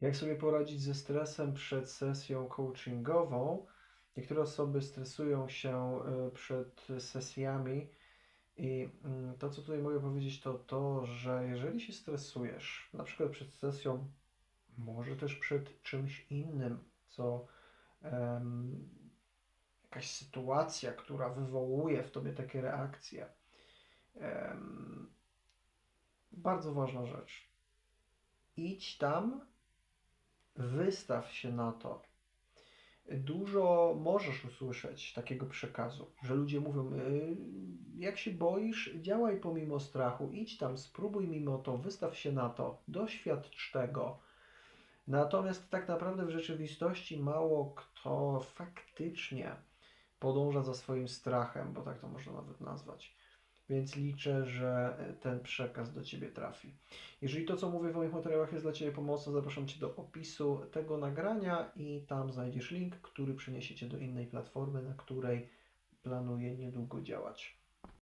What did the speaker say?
Jak sobie poradzić ze stresem przed sesją coachingową? Niektóre osoby stresują się y, przed sesjami i mm, to, co tutaj mogę powiedzieć, to to, że jeżeli się stresujesz, na przykład przed sesją, może też przed czymś innym, co em, jakaś sytuacja, która wywołuje w tobie takie reakcje. Em, bardzo ważna rzecz. Idź tam, wystaw się na to. Dużo możesz usłyszeć takiego przekazu, że ludzie mówią: "Y, Jak się boisz, działaj pomimo strachu, idź tam, spróbuj mimo to, wystaw się na to, doświadcz tego. Natomiast tak naprawdę w rzeczywistości mało kto faktycznie podąża za swoim strachem, bo tak to można nawet nazwać. Więc liczę, że ten przekaz do Ciebie trafi. Jeżeli to, co mówię w moich materiałach jest dla Ciebie pomocne, zapraszam Cię do opisu tego nagrania i tam znajdziesz link, który przeniesie Cię do innej platformy, na której planuję niedługo działać.